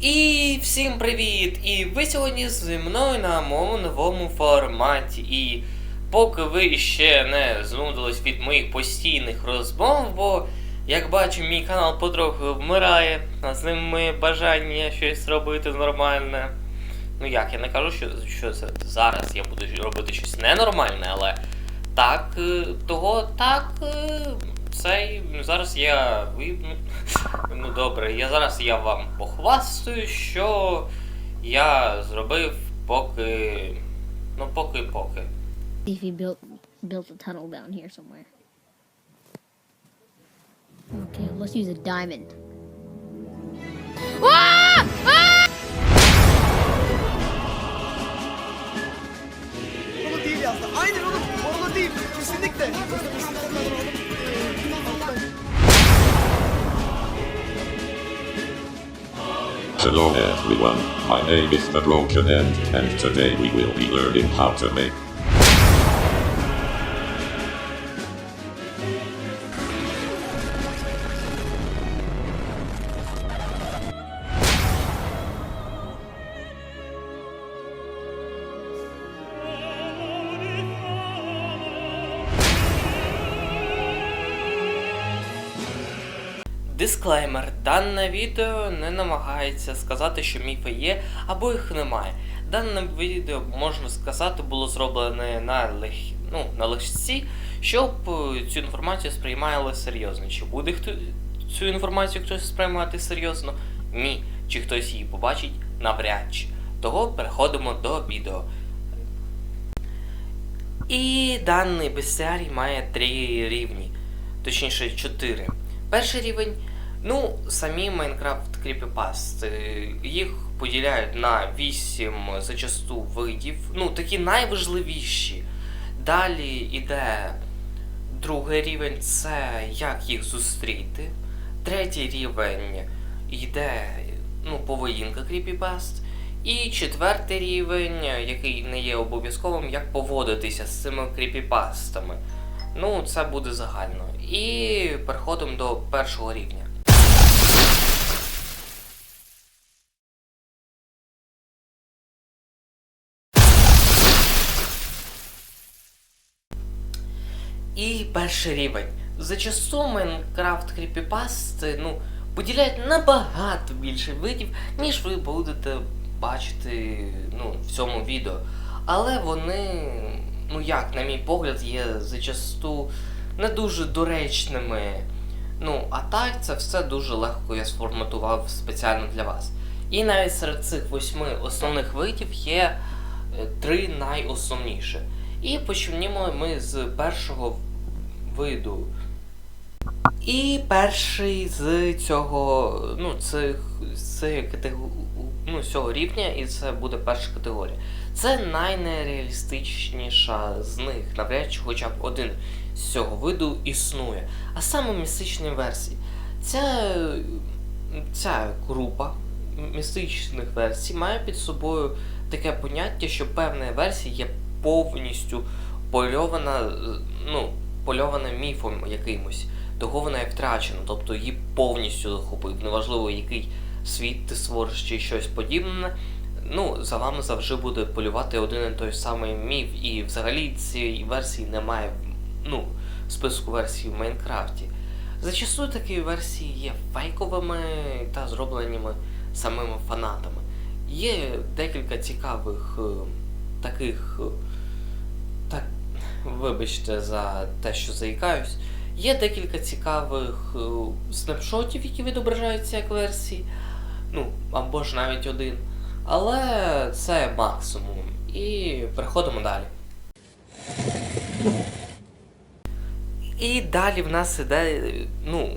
І всім привіт! І ви сьогодні зі мною на моєму новому форматі. І поки ви ще не знудились від моїх постійних розмов, бо як бачу, мій канал потроху вмирає, а з ним моє бажання щось робити нормальне. Ну як, я не кажу, що, що це зараз я буду робити щось ненормальне, але так, е, того так. Цей зараз я ви. Ну добре, я зараз я вам похвастаю, що я зробив поки. Ну поки поки. See if you built built a tunnel down here somewhere. Okay, let's use a diamond. Hello everyone, my name is The Broken End, and today we will be learning how to make Дисклеймер: дане відео не намагається сказати, що міфи є або їх немає. Дане відео, можна сказати, було зроблене на лег... ну, на легці, щоб е, цю інформацію сприймали серйозно. Чи буде хто цю інформацію хтось сприймати серйозно? Ні. Чи хтось її побачить? Навряд чи. Того переходимо до відео. І даний бестіарій має три рівні, точніше чотири. Перший рівень, ну, самі Minecraft Creepypast. Їх поділяють на 8 зачасту видів, ну, такі найважливіші. Далі йде другий рівень це як їх зустріти. Третій рівень йде ну, поведінка Creepypast. І четвертий рівень, який не є обов'язковим, як поводитися з цими кріпіпастами. Ну, це буде загально. І переходимо до першого рівня. І перший рівень. Зачасту Майнкрафт Creepypast, ну, поділяють набагато більше видів, ніж ви будете бачити ну, в цьому відео. Але вони, ну як, на мій погляд, є зачасту не дуже доречними. Ну, а так це все дуже легко я сформатував спеціально для вас. І навіть серед цих восьми основних видів є е, три найосновніші. І почнемо ми з першого виду. І перший з цього, ну, цих, з цієї ну, цього рівня, і це буде перша категорія. Це найнереалістичніша з них, навряд чи хоча б один з цього виду існує. А саме містичні версії. Ця, ця група містичних версій має під собою таке поняття, що певна версія є повністю польована, ну, польована міфом якимось. Того вона і втрачена, тобто її повністю захопив. Неважливо, який світ ти створиш чи щось подібне. Ну, за вами завжди буде полювати один і той самий міф, і взагалі цієї версії немає ну, в списку версій в Майнкрафті. Зачасту такі версії є фейковими та зробленими самими фанатами. Є декілька цікавих е, таких. Вибачте за те, що заїкаюсь. Є декілька цікавих е, снапшотів, які відображаються як версії. Ну, або ж навіть один. Але це максимум. І переходимо далі. І далі в нас іде, ну,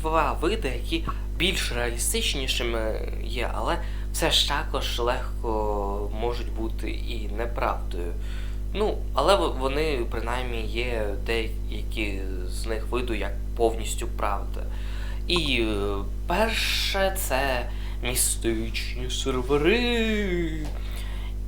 два види, які більш реалістичнішими є, але все ж також легко можуть бути і неправдою. Ну, але вони принаймні є деякі з них виду як повністю правда. І е, перше це містичні сервери.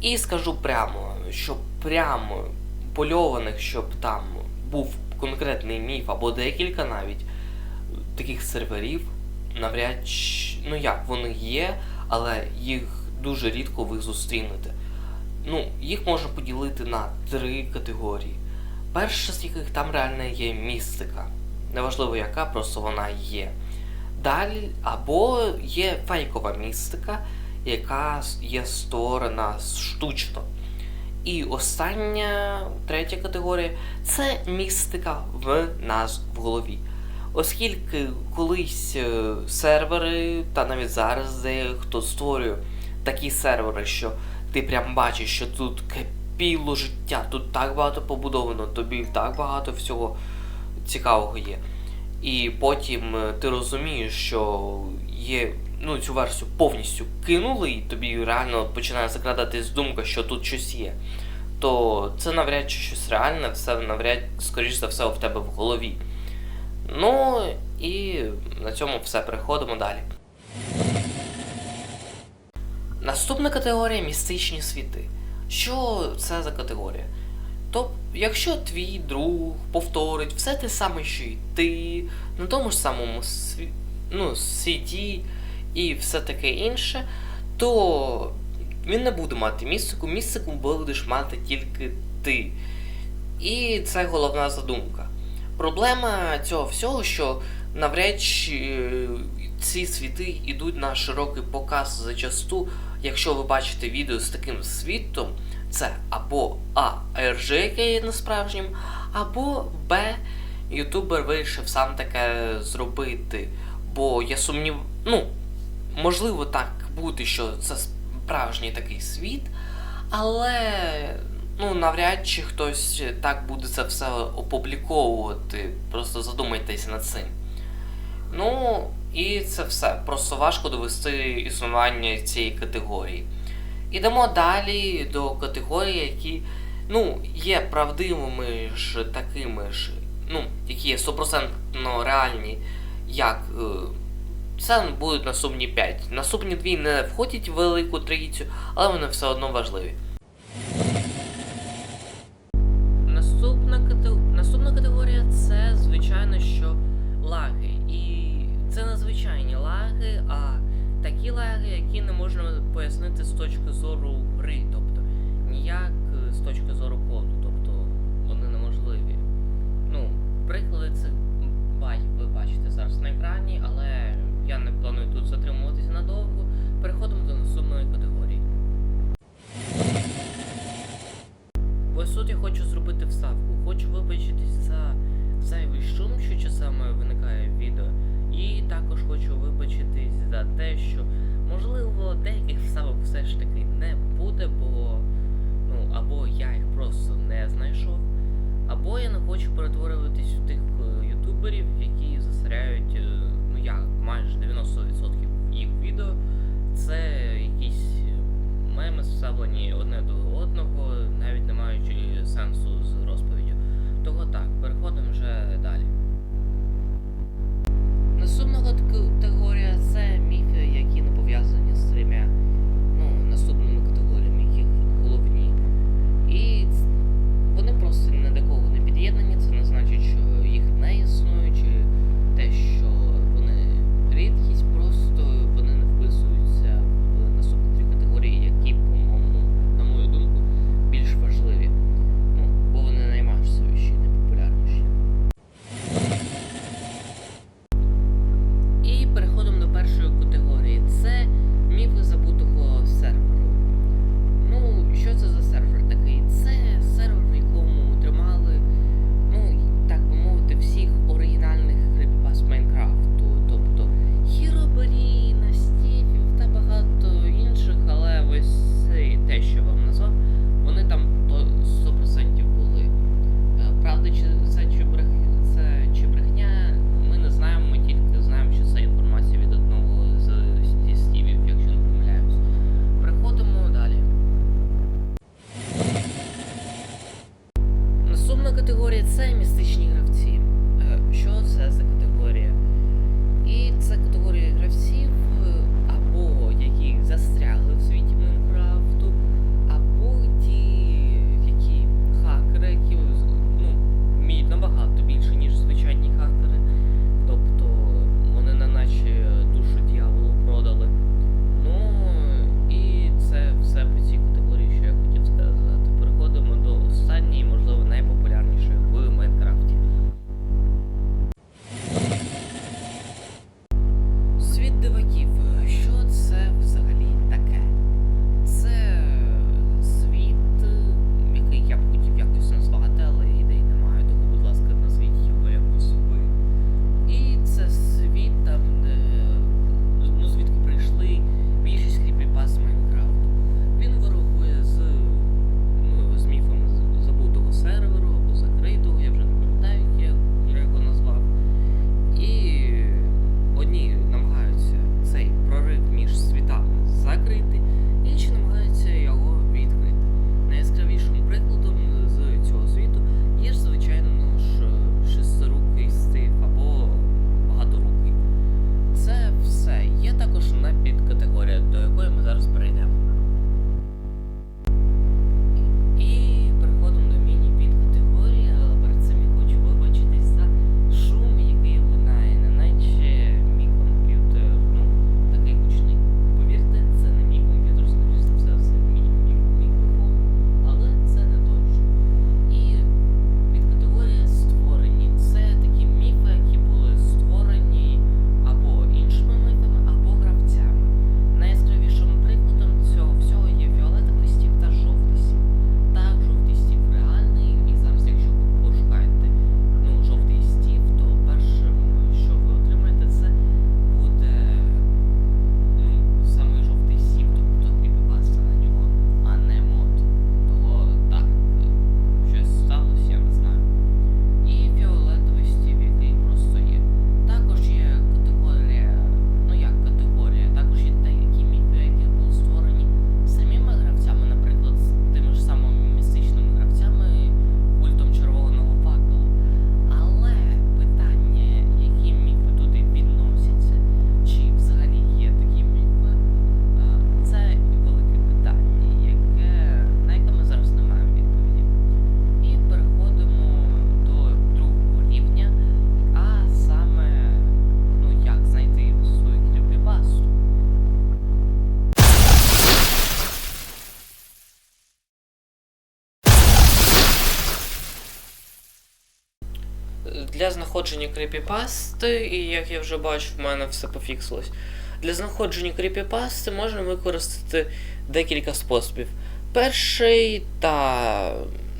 І скажу прямо, що прямо польованих, щоб там був конкретний міф або декілька навіть таких серверів, навряд ну як вони є, але їх дуже рідко ви зустрінете. Ну, їх можна поділити на три категорії. Перша з яких там реально є містика. Неважливо яка, просто вона є. Далі, або є фейкова містика, яка є створена штучно. І остання, третя категорія це містика в нас в голові. Оскільки колись е, сервери, та навіть зараз дехто створює такі сервери, що ти прям бачиш, що тут кипіло життя, тут так багато побудовано, тобі так багато всього цікавого є. І потім е, ти розумієш, що є ну, цю версію повністю кинули, і тобі реально починає закрадатись думка, що тут щось є. То це навряд чи щось реальне, все навряд, скоріш за все, в тебе в голові. Ну і на цьому все переходимо далі. Наступна категорія містичні світи. Що це за категорія? Тобто, якщо твій друг повторить все те саме, що й ти, на тому ж самому сві... ну, світі і все таке інше, то він не буде мати містику, містику будеш мати тільки ти. І це головна задумка. Проблема цього всього, що навряд чи е, ці світи йдуть на широкий показ зачасту, якщо ви бачите відео з таким світом, це або А. РЖ, яке є несправжнім, або Б. Ютубер вирішив сам таке зробити. Бо я сумнів. Ну, можливо так бути, що це справжній такий світ, але ну, навряд чи хтось так буде це все опубліковувати. Просто задумайтеся над цим. Ну, і це все. Просто важко довести існування цієї категорії. Ідемо далі до категорій, які ну, є правдивими ж такими ж, ну, які є стопроцентно реальні, як. е, Це будуть наступні 5. Наступні дві не входять в велику трійцю, але вони все одно важливі. Екрані, але я не планую тут затримуватися надовго. Для знаходження кріпіпасти, і як я вже бачу, в мене все пофіксилось. Для знаходження кріпіпасти можна використати декілька способів. Перший та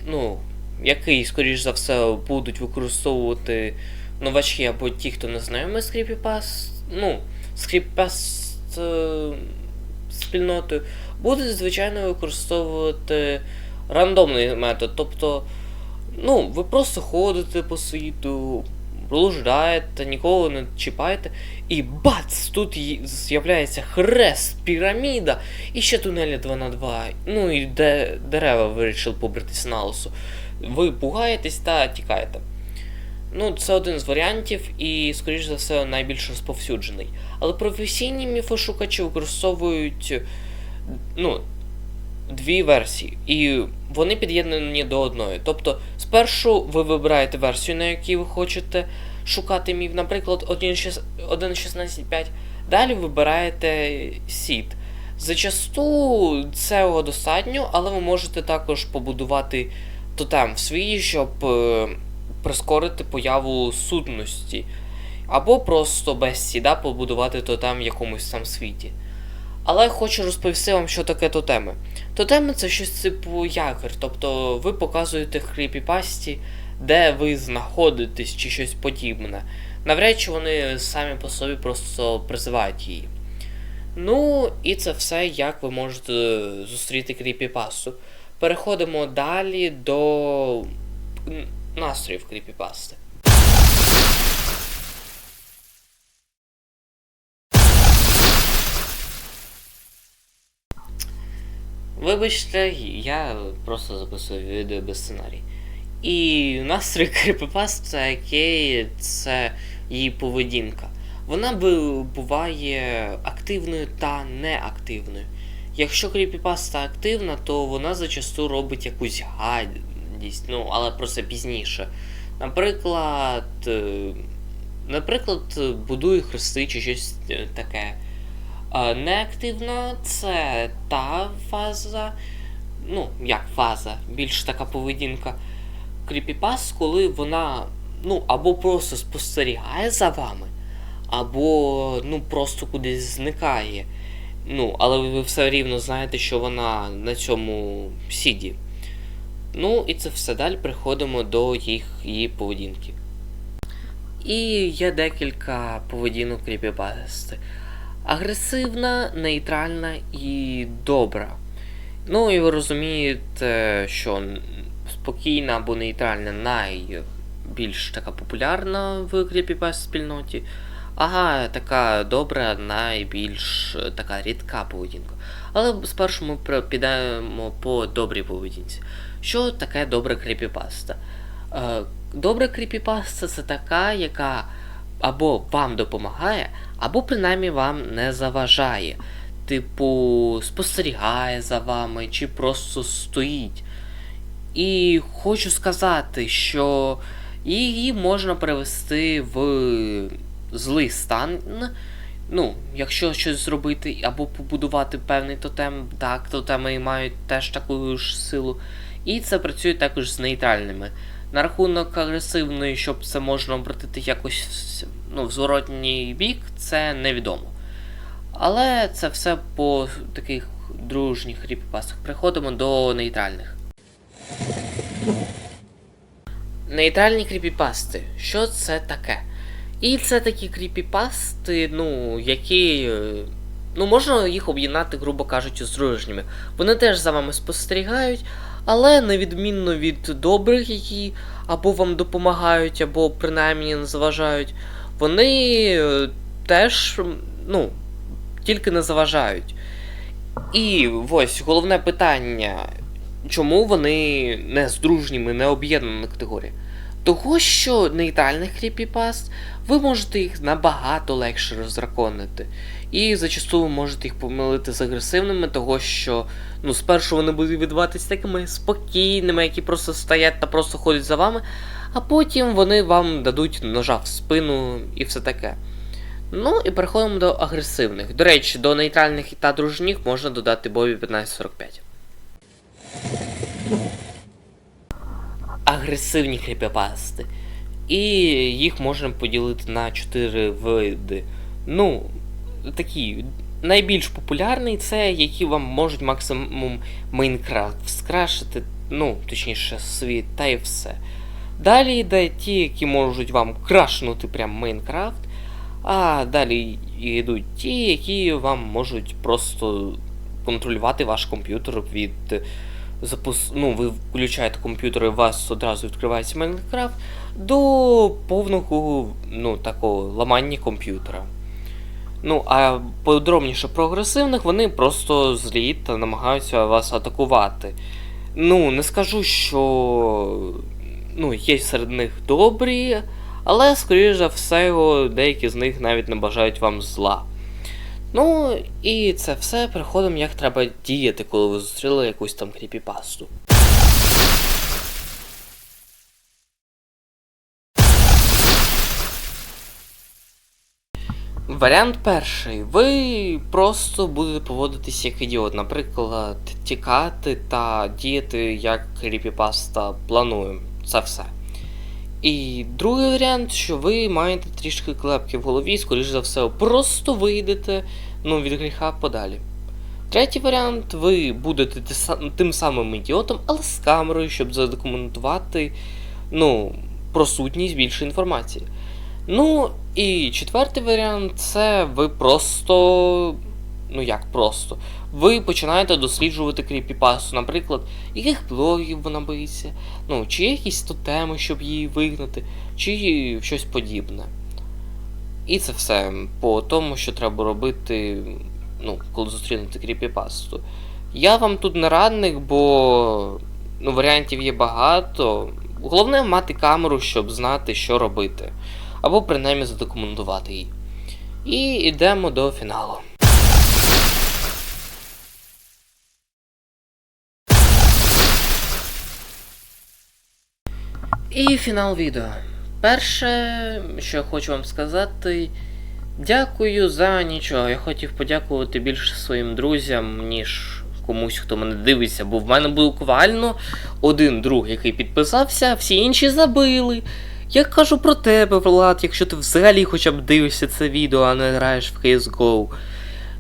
ну, який, скоріш за все, будуть використовувати новачки або ті, хто не знайомий з кріпіпаст, ну, з кріпіпаст е, спільнотою, будуть, звичайно, використовувати рандомний метод. Тобто, ну, ви просто ходите по світу, блуждаєте, нікого не чіпаєте, і бац! Тут з'являється хрест, піраміда, і ще тунелі 2 на 2 Ну і де дерева вирішили побритись на лосу. Ви пугаєтесь та тікаєте. Ну, це один з варіантів і, скоріш за все, найбільш розповсюджений. Але професійні міфошукачі використовують ну, дві версії, і вони під'єднані до одної. Тобто, спершу ви вибираєте версію, на якій ви хочете шукати міф, наприклад, 1.16.5. Далі вибираєте сід. Зачасту цього достатньо, але ви можете також побудувати тотем в свій, щоб е, прискорити появу сутності. Або просто без сіда побудувати тотем в якомусь там світі. Але хочу розповісти вам, що таке тотеми. Тотеми це щось типу якір, тобто ви показуєте хріпіпасті, де ви знаходитесь чи щось подібне. Навряд чи вони самі по собі просто призивають її. Ну, і це все, як ви можете зустріти кріпіпасту. Переходимо далі до настроїв кріпіпасти. Вибачте, я просто записую відео без сценарій. І настрій кріпіпаста, який це її поведінка. Вона буває активною та неактивною. Якщо кріпіпаста активна, то вона зачасту робить якусь гадість, ну, але про це пізніше. Наприклад, е, наприклад, будує хрести чи щось е, таке. А неактивна це та фаза, ну, як фаза, більш така поведінка кріпіпас, коли вона ну, або просто спостерігає за вами, або ну, просто кудись зникає. Ну, але ви все рівно знаєте, що вона на цьому сіді. Ну, і це все далі приходимо до їх її поведінки. І є декілька поведінок кріпіпасти. Агресивна, нейтральна і добра. Ну і ви розумієте, що спокійна або нейтральна найбільш така популярна в кріпіпаст спільноті. Ага, така добра, найбільш така рідка поведінка. Але спершу ми підемо по добрій поведінці. Що таке добра кріпіпаста? Е, добра кріпіпаста це така, яка або вам допомагає, або принаймні вам не заважає. Типу, спостерігає за вами, чи просто стоїть. І хочу сказати, що її можна перевести в злий стан. Ну, якщо щось зробити або побудувати певний тотем, так, тотеми мають теж таку ж силу. І це працює також з нейтральними. На рахунок агресивної, щоб це можна обратити якось ну, в зворотній бік, це невідомо. Але це все по таких дружніх кріпіпастах. Приходимо до нейтральних. Нейтральні кріпіпасти. Що це таке? І це такі кріпіпасти, ну, які. е, Ну, можна їх об'єднати, грубо кажучи, з дружніми. Вони теж за вами спостерігають, але невідмінно від добрих, які або вам допомагають, або принаймні не заважають, вони е, теж, ну, тільки не заважають. І ось головне питання, чому вони не з дружніми, не об'єднана категорія? Того, що нейтральних кріпіпаст ви можете їх набагато легше роздраконити. І зачасту ви можете їх помилити з агресивними, того що ну, спершу вони будуть відбуватися такими спокійними, які просто стоять та просто ходять за вами, а потім вони вам дадуть ножа в спину і все таке. Ну і переходимо до агресивних. До речі, до нейтральних та дружніх можна додати Бобі 1545. Агресивні кріпіпасти. І їх можна поділити на 4 види. Ну, такі. Найбільш популярний це які вам можуть максимум Майнкрафт скрашити, ну, точніше, світ, та й все. Далі йде ті, які можуть вам крашнути прям Майнкрафт. А далі йдуть ті, які вам можуть просто контролювати ваш комп'ютер від запус... Ну, ви включаєте комп'ютер і у вас одразу відкривається Майнкрафт до повного ну, такого ламання комп'ютера. Ну, а подробніше про агресивних, вони просто злі та намагаються вас атакувати. Ну, не скажу, що ну, є серед них добрі, але, скоріш за все, деякі з них навіть не бажають вам зла. Ну, і це все переходимо, як треба діяти, коли ви зустріли якусь там кріпіпасту. Варіант перший. Ви просто будете поводитись як ідіот, наприклад, тікати та діяти як кріпіпаста планує. Це все. І другий варіант, що ви маєте трішки клепки в голові, скоріш за все, просто вийдете ну, від гріха подалі. Третій варіант, ви будете тим самим ідіотом, але з камерою, щоб задокументувати ну, про більше інформації. Ну, і четвертий варіант це ви просто. Ну як просто. Ви починаєте досліджувати кріпіпасу, наприклад, яких блогів вона боїться, ну, чи якісь тотеми, щоб її вигнати, чи щось подібне. І це все по тому, що треба робити, ну, коли зустрінете кріпіпасту. Я вам тут не радник, бо ну, варіантів є багато. Головне мати камеру, щоб знати, що робити. Або принаймні задокументувати її. І йдемо до фіналу. І фінал відео. Перше, що я хочу вам сказати, дякую за нічого. Я хотів подякувати більше своїм друзям, ніж комусь, хто мене дивиться, бо в мене буквально один друг, який підписався, всі інші забили. Я кажу про тебе, Влад, якщо ти взагалі хоча б дивишся це відео, а не граєш в CSGO.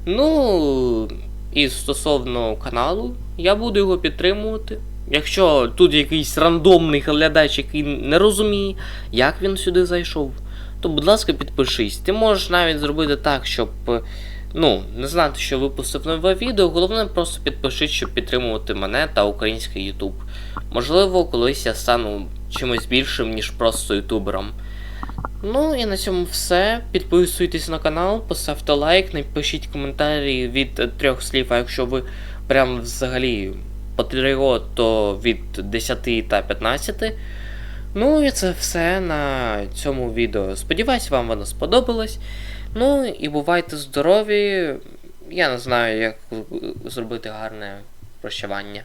Ну, і стосовно каналу, я буду його підтримувати. Якщо тут якийсь рандомний глядач, який не розуміє, як він сюди зайшов, то будь ласка, підпишись. Ти можеш навіть зробити так, щоб е, ну, не знати, що випустив нове відео. Головне просто підпишись, щоб підтримувати мене та український YouTube. Можливо, колись я стану чимось більшим, ніж просто ютубером. Ну і на цьому все. Підписуйтесь на канал, поставте лайк, напишіть коментарі від трьох слів, а якщо ви прям взагалі патріот, то від 10 та 15. Ну і це все на цьому відео. Сподіваюсь, вам воно сподобалось. Ну і бувайте здорові. Я не знаю, як зробити гарне прощавання.